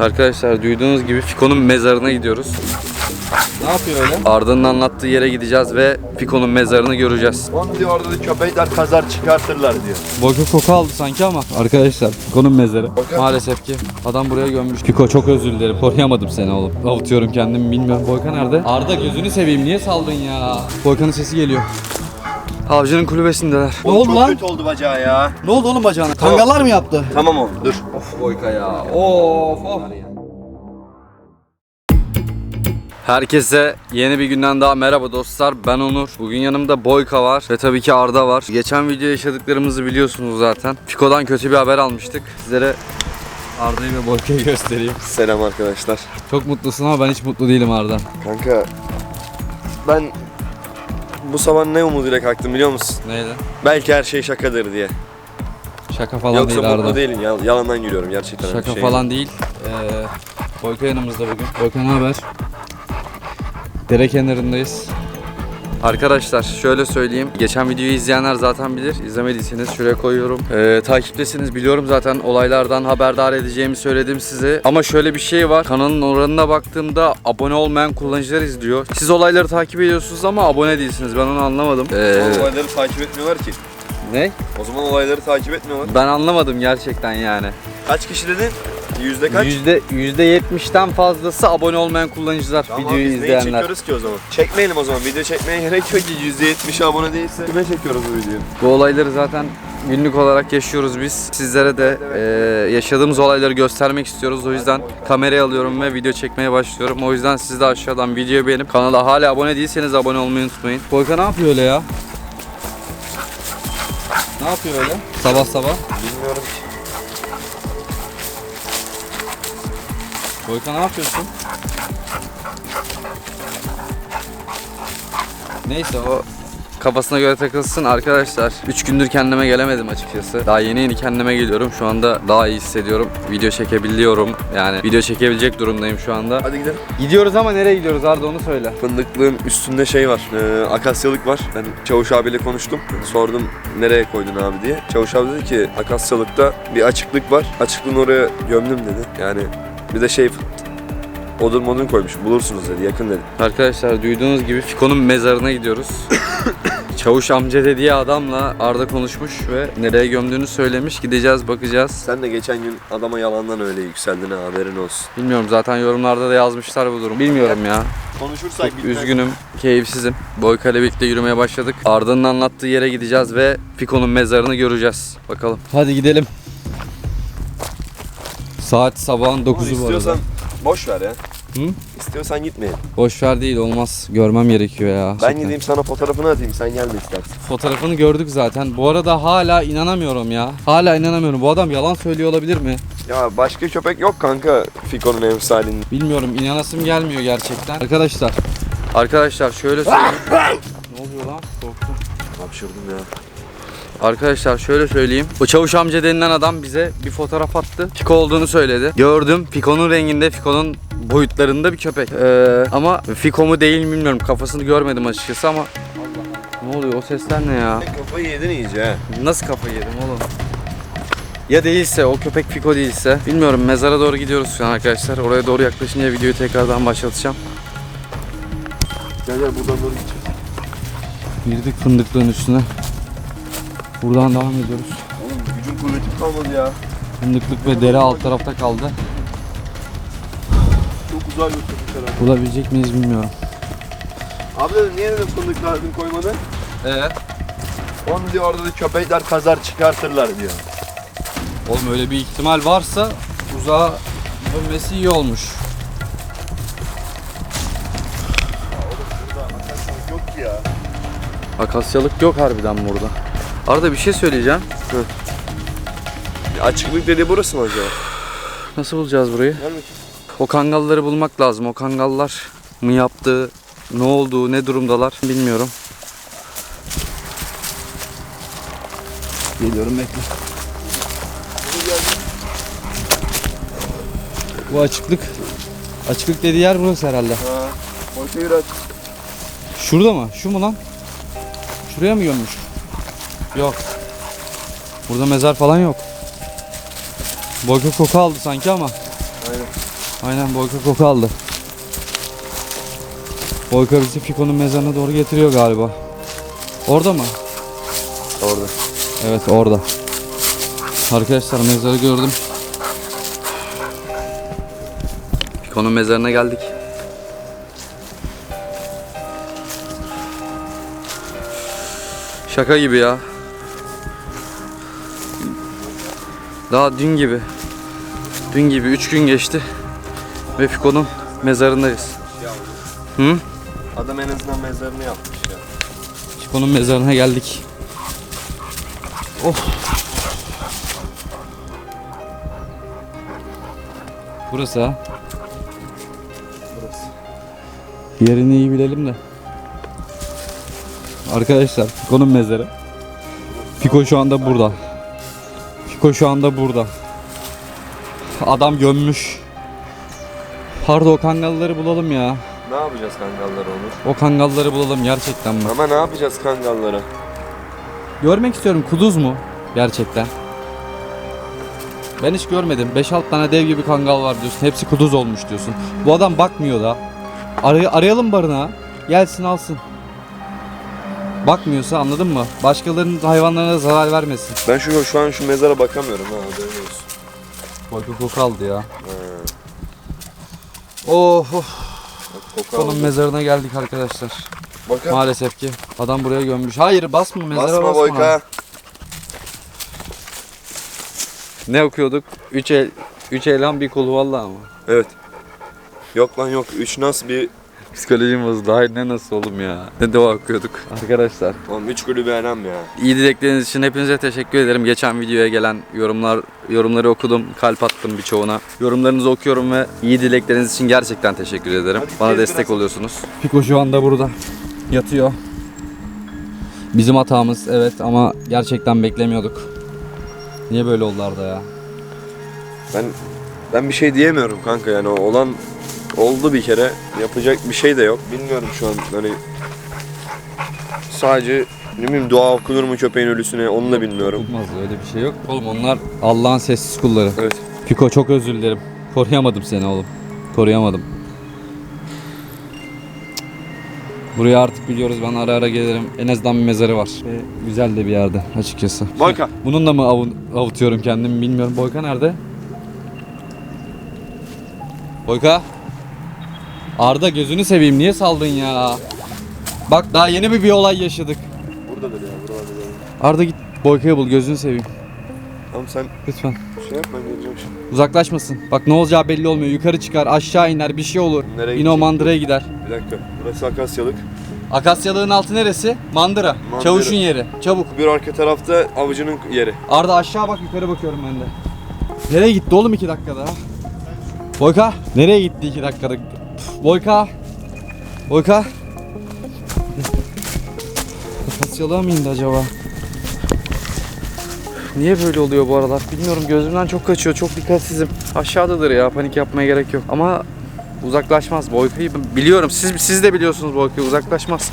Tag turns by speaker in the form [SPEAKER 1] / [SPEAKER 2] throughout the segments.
[SPEAKER 1] Arkadaşlar duyduğunuz gibi Fiko'nun mezarına gidiyoruz.
[SPEAKER 2] Ne yapıyor öyle?
[SPEAKER 1] Arda'nın anlattığı yere gideceğiz ve Fiko'nun mezarını göreceğiz.
[SPEAKER 3] Onu diyor orada da köpekler kazar çıkartırlar diyor.
[SPEAKER 1] Boyka koku aldı sanki ama. Arkadaşlar Fiko'nun mezarı. Maalesef ki adam buraya gömmüş. Fiko çok özür dilerim. Koruyamadım seni oğlum. Avutuyorum kendimi bilmiyorum. Boyka nerede? Arda gözünü seveyim niye saldın ya? Boyka'nın sesi geliyor. Avcının kulübesindeler.
[SPEAKER 2] Ne oldu
[SPEAKER 3] Çok
[SPEAKER 2] lan?
[SPEAKER 3] kötü oldu bacağı ya.
[SPEAKER 2] Ne oldu oğlum bacağına? Kangallar mı yaptı?
[SPEAKER 3] Tamam oğlum dur.
[SPEAKER 1] Of Boyka ya. Of of. Herkese yeni bir günden daha merhaba dostlar. Ben Onur. Bugün yanımda Boyka var ve tabii ki Arda var. Geçen video yaşadıklarımızı biliyorsunuz zaten. Fiko'dan kötü bir haber almıştık. Sizlere Arda'yı ve Boyka'yı göstereyim.
[SPEAKER 3] Selam arkadaşlar.
[SPEAKER 1] Çok mutlusun ama ben hiç mutlu değilim Arda.
[SPEAKER 3] Kanka ben bu sabah ne umuduyla kalktım biliyor musun?
[SPEAKER 1] Neyle?
[SPEAKER 3] Belki her şey şakadır diye.
[SPEAKER 1] Şaka falan
[SPEAKER 3] Yoksa
[SPEAKER 1] değil
[SPEAKER 3] mutlu
[SPEAKER 1] Arda.
[SPEAKER 3] değilim. ya- Yalandan gülüyorum gerçekten.
[SPEAKER 1] Şaka
[SPEAKER 3] şey
[SPEAKER 1] falan değil. Ee, Boyka yanımızda bugün. Boyka ne haber? Dere kenarındayız. Arkadaşlar şöyle söyleyeyim. Geçen videoyu izleyenler zaten bilir. İzlemediyseniz şuraya koyuyorum. Ee, takiptesiniz biliyorum zaten olaylardan haberdar edeceğimi söyledim size. Ama şöyle bir şey var. Kanalın oranına baktığımda abone olmayan kullanıcılar izliyor. Siz olayları takip ediyorsunuz ama abone değilsiniz. Ben onu anlamadım. Ee.
[SPEAKER 3] Olayları takip etmiyorlar ki.
[SPEAKER 1] ne?
[SPEAKER 3] O zaman olayları takip etmiyorlar.
[SPEAKER 1] Ben anlamadım gerçekten yani.
[SPEAKER 3] Kaç kişi dedin? Yüzde kaç?
[SPEAKER 1] Yüzde, yüzde yetmişten fazlası abone olmayan kullanıcılar,
[SPEAKER 3] Tamam,
[SPEAKER 1] videoyu
[SPEAKER 3] biz neyi
[SPEAKER 1] izleyenler.
[SPEAKER 3] çekiyoruz ki o zaman? Çekmeyelim o zaman. Video çekmeye gerek yok ki. Yüzde yetmişi abone değilse. Kime çekiyoruz bu videoyu?
[SPEAKER 1] Bu olayları zaten günlük olarak yaşıyoruz biz. Sizlere de e, yaşadığımız olayları göstermek istiyoruz. O yüzden kamerayı alıyorum ve video çekmeye başlıyorum. O yüzden siz de aşağıdan videoyu beğenip kanala hala abone değilseniz abone olmayı unutmayın. Boyka ne yapıyor öyle ya? Ne yapıyor öyle? Sabah sabah.
[SPEAKER 3] Bilmiyorum ki.
[SPEAKER 1] Boyka ne yapıyorsun? Neyse o kafasına göre takılsın arkadaşlar. 3 gündür kendime gelemedim açıkçası. Daha yeni yeni kendime geliyorum. Şu anda daha iyi hissediyorum. Video çekebiliyorum. Yani video çekebilecek durumdayım şu anda.
[SPEAKER 3] Hadi gidelim.
[SPEAKER 1] Gidiyoruz ama nereye gidiyoruz Arda onu söyle.
[SPEAKER 3] Fındıklığın üstünde şey var. E, akasyalık var. Ben Çavuş abiyle konuştum. Sordum nereye koydun abi diye. Çavuş abi dedi ki akasyalıkta bir açıklık var. Açıklığın oraya gömdüm dedi. Yani bir de şey odun modun koymuş. Bulursunuz dedi. Yakın dedi.
[SPEAKER 1] Arkadaşlar duyduğunuz gibi Fiko'nun mezarına gidiyoruz. Çavuş amca dediği adamla Arda konuşmuş ve nereye gömdüğünü söylemiş. Gideceğiz bakacağız.
[SPEAKER 3] Sen de geçen gün adama yalandan öyle yükseldin ha haberin olsun.
[SPEAKER 1] Bilmiyorum zaten yorumlarda da yazmışlar bu durum. Bilmiyorum ya.
[SPEAKER 3] Konuşursak
[SPEAKER 1] Çok üzgünüm, keyifsizim. Boyka ile birlikte yürümeye başladık. Arda'nın anlattığı yere gideceğiz ve Fiko'nun mezarını göreceğiz. Bakalım. Hadi gidelim. Saat sabahın 9'u bu arada.
[SPEAKER 3] İstiyorsan boş ver ya.
[SPEAKER 1] Hı?
[SPEAKER 3] İstiyorsan gitmeyin.
[SPEAKER 1] Boş ver değil olmaz. Görmem gerekiyor ya.
[SPEAKER 3] Ben
[SPEAKER 1] Gerçekten.
[SPEAKER 3] gideyim sana fotoğrafını atayım. Sen gelme istersen.
[SPEAKER 1] Fotoğrafını gördük zaten. Bu arada hala inanamıyorum ya. Hala inanamıyorum. Bu adam yalan söylüyor olabilir mi?
[SPEAKER 3] Ya başka köpek yok kanka Fiko'nun emsalinin.
[SPEAKER 1] Bilmiyorum. inanasım gelmiyor gerçekten. Arkadaşlar. Arkadaşlar şöyle söyleyeyim. ne oluyor lan? Korktum.
[SPEAKER 3] Hapşırdım ya.
[SPEAKER 1] Arkadaşlar şöyle söyleyeyim. O çavuş amca denilen adam bize bir fotoğraf attı. Fiko olduğunu söyledi. Gördüm. Fiko'nun renginde, Fiko'nun boyutlarında bir köpek. Ee, ama Fiko mu değil mi bilmiyorum. Kafasını görmedim açıkçası ama ne oluyor? O sesler ne ya?
[SPEAKER 3] Kafayı yedin iyice ha.
[SPEAKER 1] Nasıl kafayı yedim oğlum? Ya değilse, o köpek Fiko değilse. Bilmiyorum mezara doğru gidiyoruz şu an arkadaşlar. Oraya doğru yaklaşınca videoyu tekrardan başlatacağım.
[SPEAKER 3] Gel gel buradan doğru gideceğiz.
[SPEAKER 1] Girdik fındıklığın üstüne. Buradan devam ediyoruz.
[SPEAKER 3] Oğlum gücüm kuvvetim kalmadı ya.
[SPEAKER 1] Fındıklık ve dere alt tarafta kaldı.
[SPEAKER 3] Çok uzağa götürdük herhalde.
[SPEAKER 1] Bulabilecek miyiz bilmiyorum.
[SPEAKER 3] Abi dedim niye dedim fındıklar dün koymadı?
[SPEAKER 1] Evet.
[SPEAKER 3] Onu diyor orada da köpekler kazar çıkartırlar diyor.
[SPEAKER 1] Oğlum öyle bir ihtimal varsa uzağa dönmesi iyi olmuş.
[SPEAKER 3] Yok ki ya.
[SPEAKER 1] Akasyalık yok harbiden burada. Arada bir şey söyleyeceğim.
[SPEAKER 3] Açıklık dedi burası mı acaba?
[SPEAKER 1] Nasıl bulacağız burayı?
[SPEAKER 3] Gel bakayım.
[SPEAKER 1] O kangalları bulmak lazım. O kangallar mı yaptı, ne oldu, ne durumdalar bilmiyorum. Geliyorum bekle. Bu açıklık. Açıklık dediği yer burası herhalde.
[SPEAKER 3] Ha. Yürü aç.
[SPEAKER 1] Şurada mı? Şu mu lan? Şuraya mı gömmüş? Yok. Burada mezar falan yok. Boyka koku aldı sanki ama.
[SPEAKER 3] Aynen.
[SPEAKER 1] Aynen Boyka koku aldı. Boyka bizi Fiko'nun mezarına doğru getiriyor galiba. Orada mı?
[SPEAKER 3] Orada.
[SPEAKER 1] Evet orada. Arkadaşlar mezarı gördüm. Fiko'nun mezarına geldik. Şaka gibi ya. Daha dün gibi. Dün gibi 3 gün geçti. Ve Fiko'nun mezarındayız. Hı?
[SPEAKER 3] Adam en azından mezarını yapmış ya.
[SPEAKER 1] Fiko'nun mezarına geldik. Of. Burası ha.
[SPEAKER 3] Burası.
[SPEAKER 1] Yerini iyi bilelim de. Arkadaşlar Fiko'nun mezarı. Fiko şu anda burada. Fiko şu anda burada. Adam gömmüş. Pardon o kangalları bulalım ya.
[SPEAKER 3] Ne yapacağız kangallara Onur?
[SPEAKER 1] O kangalları bulalım gerçekten mi?
[SPEAKER 3] Ama ne yapacağız kangallara?
[SPEAKER 1] Görmek istiyorum kuduz mu? Gerçekten. Ben hiç görmedim. 5-6 tane dev gibi kangal var diyorsun. Hepsi kuduz olmuş diyorsun. Bu adam bakmıyor da. Aray- arayalım barınağı. Gelsin alsın. Bakmıyorsa anladın mı? Başkalarının hayvanlarına zarar vermesin.
[SPEAKER 3] Ben şu şu an şu mezara bakamıyorum ha haberin olsun.
[SPEAKER 1] Bak koku aldı ya. Oh, oh.
[SPEAKER 3] bak koku
[SPEAKER 1] Onun
[SPEAKER 3] aldı.
[SPEAKER 1] mezarına geldik arkadaşlar.
[SPEAKER 3] Bakın.
[SPEAKER 1] Maalesef ki. Adam buraya gömmüş. Hayır basma mezara basma.
[SPEAKER 3] Basma boyka.
[SPEAKER 1] Ne okuyorduk? 3 el 3 elham bir kulu vallahi ama.
[SPEAKER 3] Evet. Yok lan yok. Üç nasıl bir...
[SPEAKER 1] Psikolojim bozuldu. Hayır ne nasıl oğlum ya. Ne dua okuyorduk. Arkadaşlar.
[SPEAKER 3] Oğlum üç kulübü elem ya.
[SPEAKER 1] iyi dilekleriniz için hepinize teşekkür ederim. Geçen videoya gelen yorumlar yorumları okudum. Kalp attım birçoğuna. Yorumlarınızı okuyorum ve iyi dilekleriniz için gerçekten teşekkür ederim.
[SPEAKER 3] Hadi
[SPEAKER 1] Bana destek
[SPEAKER 3] biraz.
[SPEAKER 1] oluyorsunuz. Piko şu anda burada. Yatıyor. Bizim hatamız evet ama gerçekten beklemiyorduk. Niye böyle oldu Arda ya?
[SPEAKER 3] Ben ben bir şey diyemiyorum kanka yani olan oldu bir kere. Yapacak bir şey de yok. Bilmiyorum şu an hani sadece ne bileyim dua okunur mu köpeğin ölüsüne onu da bilmiyorum.
[SPEAKER 1] Olmaz öyle bir şey yok. Oğlum onlar Allah'ın sessiz kulları.
[SPEAKER 3] Evet.
[SPEAKER 1] Piko çok özür dilerim. Koruyamadım seni oğlum. Koruyamadım. Buraya artık biliyoruz ben ara ara gelirim. En azından bir mezarı var. Ve güzel de bir yerde açıkçası.
[SPEAKER 3] Boyka.
[SPEAKER 1] Bununla mı avun, avutuyorum kendimi bilmiyorum. Boyka nerede? Boyka? Arda gözünü seveyim niye saldın ya? Bak daha yeni bir, bir olay yaşadık.
[SPEAKER 3] Buradadır ya buralarda da.
[SPEAKER 1] Arda git Boyka'yı bul gözünü seveyim.
[SPEAKER 3] Tamam sen
[SPEAKER 1] Lütfen.
[SPEAKER 3] şey yap ben geleceğim şimdi.
[SPEAKER 1] Uzaklaşmasın. Bak ne olacağı belli olmuyor. Yukarı çıkar, aşağı iner, bir şey olur.
[SPEAKER 3] Nereye
[SPEAKER 1] Yine o
[SPEAKER 3] gidecek?
[SPEAKER 1] mandıraya gider.
[SPEAKER 3] Bir dakika. Burası Akasyalık.
[SPEAKER 1] Akasyalığın altı neresi? Mandıra.
[SPEAKER 3] Mandıra.
[SPEAKER 1] Çavuşun yeri. Çabuk.
[SPEAKER 3] Bir arka tarafta avcının yeri.
[SPEAKER 1] Arda aşağı bak yukarı bakıyorum ben de. Nereye gitti oğlum iki dakikada? Boyka. Nereye gitti iki dakikada? Boyka. Boyka. Akasyalığa mı indi acaba? Niye böyle oluyor bu aralar? Bilmiyorum gözümden çok kaçıyor. Çok dikkatsizim. Aşağıdadır ya. Panik yapmaya gerek yok. Ama uzaklaşmaz. Boyka'yı biliyorum. Siz siz de biliyorsunuz Boyka'yı. Uzaklaşmaz.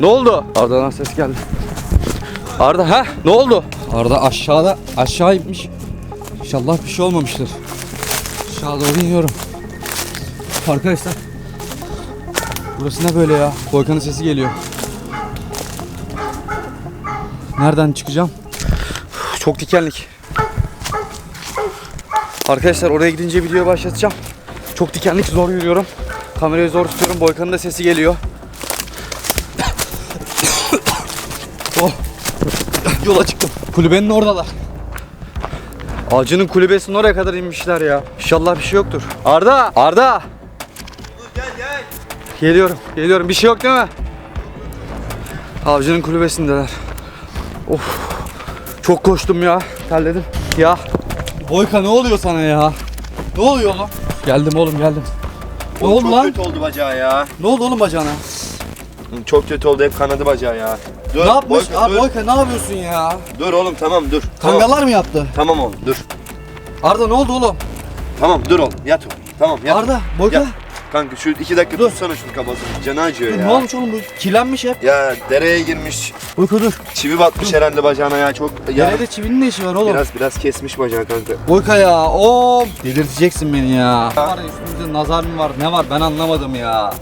[SPEAKER 1] Ne oldu? Arda'dan ses geldi. Arda ha? Ne oldu? Arda aşağıda aşağı inmiş. İnşallah bir şey olmamıştır. Aşağı doğru iniyorum. Arkadaşlar. Burası ne böyle ya? Volkan'ın sesi geliyor. Nereden çıkacağım? Çok dikenlik. Arkadaşlar oraya gidince videoyu başlatacağım. Çok dikenlik zor yürüyorum. Kamerayı zor tutuyorum. Boykan'ın da sesi geliyor. oh. Yola çıktım. Kulübenin oradalar. Ağacının kulübesinin oraya kadar inmişler ya. İnşallah bir şey yoktur. Arda! Arda!
[SPEAKER 3] Gel gel.
[SPEAKER 1] Geliyorum, geliyorum. Bir şey yok değil mi? Avcının kulübesindeler. Of. Çok koştum ya. Terledim. Ya. Boyka ne oluyor sana ya? Ne oluyor oğlum? Geldim oğlum geldim. Ne oldu
[SPEAKER 3] çok
[SPEAKER 1] lan?
[SPEAKER 3] kötü oldu bacağı ya.
[SPEAKER 1] Ne oldu oğlum bacağına?
[SPEAKER 3] Çok kötü oldu hep kanadı bacağı ya. Dur,
[SPEAKER 1] ne yapmış?
[SPEAKER 3] Boyka,
[SPEAKER 1] Abi
[SPEAKER 3] dur.
[SPEAKER 1] Boyka ne yapıyorsun ya?
[SPEAKER 3] Dur oğlum tamam dur. Tamam,
[SPEAKER 2] Kangallar mı yaptı?
[SPEAKER 3] tamam oğlum dur.
[SPEAKER 1] Arda ne oldu oğlum?
[SPEAKER 3] Tamam dur oğlum yat oğlum. Tamam yat.
[SPEAKER 1] Arda, Boyka.
[SPEAKER 3] Yat. Kanka şu iki dakika
[SPEAKER 1] Dur.
[SPEAKER 3] tutsana şunu kafasını. Canı acıyor
[SPEAKER 1] Dur,
[SPEAKER 3] ya.
[SPEAKER 1] Ne olmuş oğlum bu? Kirlenmiş hep.
[SPEAKER 3] Ya dereye girmiş.
[SPEAKER 1] Boyka dur.
[SPEAKER 3] Çivi batmış herhalde bacağına ya çok. Ya
[SPEAKER 1] Derede çivinin ne işi var oğlum?
[SPEAKER 3] biraz biraz kesmiş bacağı kanka.
[SPEAKER 1] Boyka ya. Oo. Delirteceksin beni ya. Var ya üstümüzde nazar mı var? Ne var? Ben anlamadım ya.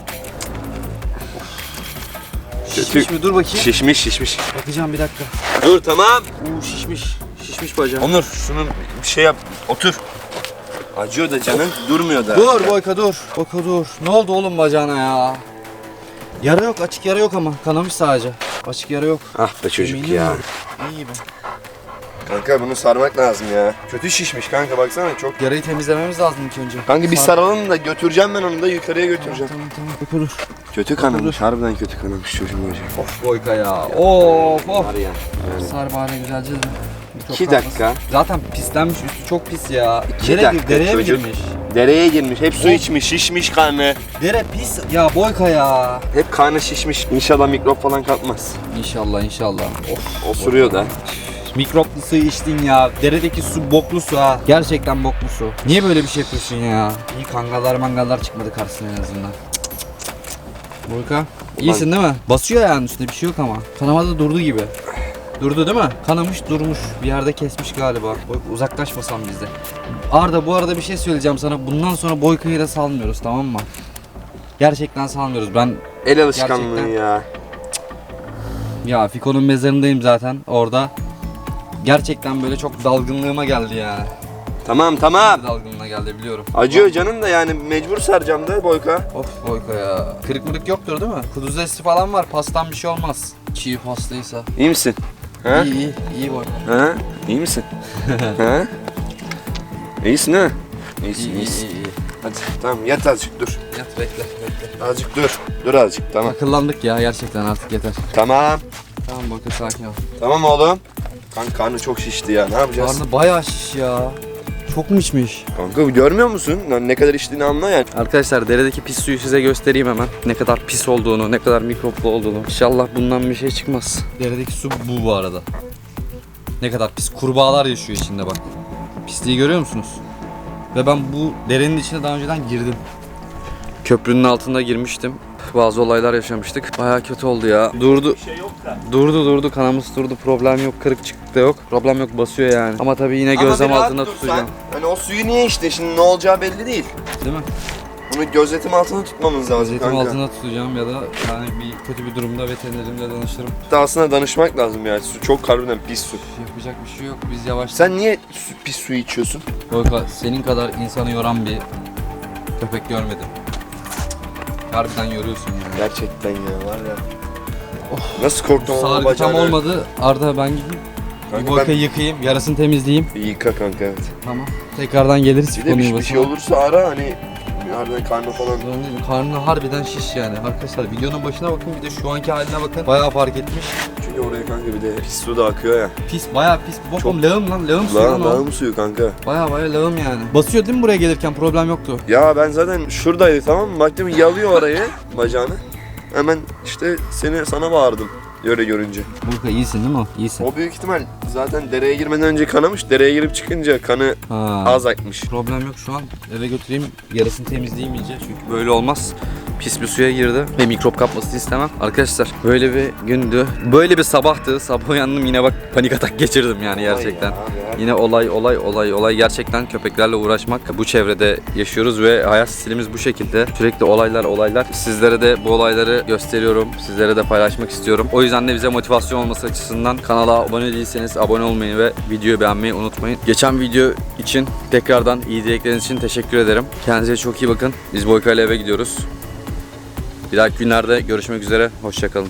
[SPEAKER 1] Şişmiş mi? Dur bakayım.
[SPEAKER 3] Şişmiş şişmiş.
[SPEAKER 1] Bakacağım bir dakika.
[SPEAKER 3] Dur tamam.
[SPEAKER 1] Oo şişmiş. Şişmiş bacağı.
[SPEAKER 3] Onur şunun bir şey yap. Otur. Acıyor da canın durmuyor da.
[SPEAKER 1] Dur Boyka dur. Boyka dur. Ne oldu oğlum bacağına ya? Yara yok. Açık yara yok ama. Kanamış sadece. Açık yara yok.
[SPEAKER 3] Ah be çocuk
[SPEAKER 1] Eminim
[SPEAKER 3] ya.
[SPEAKER 1] mi? İyi gibi.
[SPEAKER 3] Kanka bunu sarmak lazım ya. Kötü şişmiş kanka baksana çok.
[SPEAKER 1] Yarayı temizlememiz lazım ilk önce.
[SPEAKER 3] Kanka bir
[SPEAKER 1] Sar-
[SPEAKER 3] saralım da götüreceğim ben onu da yukarıya götüreceğim.
[SPEAKER 1] Tamam tamam. Boyka dur.
[SPEAKER 3] Kötü kanamış. Harbiden kötü kanamış çocuğun bacağı.
[SPEAKER 1] Of Boyka ya. Of of.
[SPEAKER 3] Var ya. Yani.
[SPEAKER 1] Sar bari güzelce de.
[SPEAKER 3] İki
[SPEAKER 1] kalmasın.
[SPEAKER 3] dakika.
[SPEAKER 1] Zaten pislenmiş üstü çok pis ya.
[SPEAKER 3] İki
[SPEAKER 1] Nereye,
[SPEAKER 3] dakika
[SPEAKER 1] dereye mi
[SPEAKER 3] çocuk.
[SPEAKER 1] girmiş?
[SPEAKER 3] Dereye girmiş. Hep su içmiş. Şişmiş karnı.
[SPEAKER 1] Dere pis. Ya Boyka ya.
[SPEAKER 3] Hep karnı şişmiş. İnşallah mikrop falan kapmaz.
[SPEAKER 1] İnşallah inşallah. Of.
[SPEAKER 3] Osuruyor da.
[SPEAKER 1] Mikroplu su içtin ya. Deredeki su boklu su ha. Gerçekten boklu su. Niye böyle bir şey yapıyorsun ya? İyi kangallar mangallar çıkmadı karşısına en azından. Boyka. İyisin değil mi? Basıyor yani üstüne bir şey yok ama. Kanamada durdu gibi. Durdu değil mi? Kanamış durmuş. Bir yerde kesmiş galiba. Boyka uzaklaşmasan bizde. Arda bu arada bir şey söyleyeceğim sana. Bundan sonra Boyka'yı da salmıyoruz tamam mı? Gerçekten salmıyoruz. Ben
[SPEAKER 3] El alışkanlığı
[SPEAKER 1] Gerçekten.
[SPEAKER 3] ya.
[SPEAKER 1] ya Fiko'nun mezarındayım zaten orada. Gerçekten böyle çok dalgınlığıma geldi yani.
[SPEAKER 3] Tamam tamam.
[SPEAKER 1] Dalgınlığına geldi biliyorum.
[SPEAKER 3] Acıyor canın da yani mecbur saracağım da Boyka.
[SPEAKER 1] Of Boyko ya. Kırık mırık yoktur değil mi? Kuduzesi falan var. Pastan bir şey olmaz. Çiğ pastaysa.
[SPEAKER 3] İyi misin? Ha?
[SPEAKER 1] İyi iyi. iyi Boyko.
[SPEAKER 3] Ha? İyi misin? ha? İyisin ha? İyisin,
[SPEAKER 1] İyi iyi
[SPEAKER 3] iyisin.
[SPEAKER 1] iyi. iyi.
[SPEAKER 3] Hadi tamam yat azıcık dur.
[SPEAKER 1] Yat bekle bekle.
[SPEAKER 3] Azıcık dur. Dur azıcık tamam.
[SPEAKER 1] Akıllandık ya gerçekten artık yeter.
[SPEAKER 3] Tamam.
[SPEAKER 1] Tamam Boyko sakin ol.
[SPEAKER 3] Tamam oğlum. Kanka karnı çok şişti ya. Ne yapacağız?
[SPEAKER 1] Karnı bayağı şiş ya. Çok mu içmiş?
[SPEAKER 3] Kanka görmüyor musun? Lan ne kadar içtiğini anla yani.
[SPEAKER 4] Arkadaşlar deredeki pis suyu size göstereyim hemen. Ne kadar pis olduğunu, ne kadar mikroplu olduğunu. İnşallah bundan bir şey çıkmaz.
[SPEAKER 1] Deredeki su bu bu arada. Ne kadar pis. Kurbağalar yaşıyor içinde bak. Pisliği görüyor musunuz? Ve ben bu derenin içine daha önceden girdim.
[SPEAKER 4] Köprünün altında girmiştim. Bazı olaylar yaşamıştık. Baya kötü oldu ya. Durdu. Durdu durdu kanamız durdu. Problem yok. Kırık çıkık da yok. Problem yok basıyor yani. Ama tabii yine gözlem
[SPEAKER 3] Ama
[SPEAKER 4] altında tutacağım.
[SPEAKER 3] Hani o suyu niye içtin? Şimdi ne olacağı belli değil.
[SPEAKER 1] Değil mi?
[SPEAKER 3] Bunu gözetim altında tutmamız lazım
[SPEAKER 1] Gazetim
[SPEAKER 3] kanka.
[SPEAKER 1] altına tutacağım ya da yani bir kötü bir durumda veterinerimle danışırım.
[SPEAKER 3] Hatta aslında danışmak lazım yani. Su çok harbiden pis su.
[SPEAKER 1] Yapacak bir şey yok. Biz yavaş.
[SPEAKER 3] Sen niye su, pis su içiyorsun?
[SPEAKER 1] Boyka senin kadar insanı yoran bir köpek görmedim. Harbiden yoruyorsun yani.
[SPEAKER 3] Gerçekten ya var ya. Nasıl korktun onun
[SPEAKER 1] Sargı tam olmadı. Arda ben gideyim.
[SPEAKER 3] Kanka
[SPEAKER 1] bir Boyka'yı yıkayayım. Yarasını temizleyeyim.
[SPEAKER 3] ben... Yıka kanka evet.
[SPEAKER 1] Tamam. Tekrardan geliriz.
[SPEAKER 3] Bir de bir, bir şey olursa ara hani harbiden karnı falan.
[SPEAKER 1] Karnı harbiden şiş yani. Arkadaşlar videonun başına bakın bir de şu anki haline bakın. Bayağı fark etmiş.
[SPEAKER 3] Çünkü oraya kanka bir de pis su da akıyor ya.
[SPEAKER 1] Pis bayağı pis. Bokum lağım lan. Lağım suyu
[SPEAKER 3] Lan
[SPEAKER 1] lan o.
[SPEAKER 3] lağım suyu kanka.
[SPEAKER 1] Bayağı bayağı lağım yani. Basıyor değil mi buraya gelirken problem yoktu.
[SPEAKER 3] Ya ben zaten şuradaydı tamam mı? Baktım yalıyor orayı bacağını. Hemen işte seni sana bağırdım. Öyle görünce.
[SPEAKER 1] Burka iyisin değil mi? İyisin.
[SPEAKER 3] O büyük ihtimal zaten dereye girmeden önce kanamış. Dereye girip çıkınca kanı
[SPEAKER 1] Ha.
[SPEAKER 3] az akmış.
[SPEAKER 1] Problem yok şu an. Eve götüreyim. Yarısını temizleyeyim iyice. Çünkü
[SPEAKER 4] Böyle olmaz. Pis bir suya girdi ve mikrop kapmasını istemem. Arkadaşlar böyle bir gündü. Böyle bir sabahtı. Sabah uyandım yine bak panik atak geçirdim yani gerçekten.
[SPEAKER 3] Ya, ya.
[SPEAKER 4] Yine olay olay olay olay gerçekten köpeklerle uğraşmak bu çevrede yaşıyoruz ve hayat stilimiz bu şekilde. Sürekli olaylar olaylar. Sizlere de bu olayları gösteriyorum. Sizlere de paylaşmak istiyorum. O yüzden de bize motivasyon olması açısından kanala abone değilseniz abone olmayı ve videoyu beğenmeyi unutmayın. Geçen video için tekrardan iyi dilekleriniz için teşekkür ederim. Kendinize çok iyi bakın. Biz Boyka ile eve gidiyoruz. Bir dahaki günlerde görüşmek üzere. Hoşçakalın.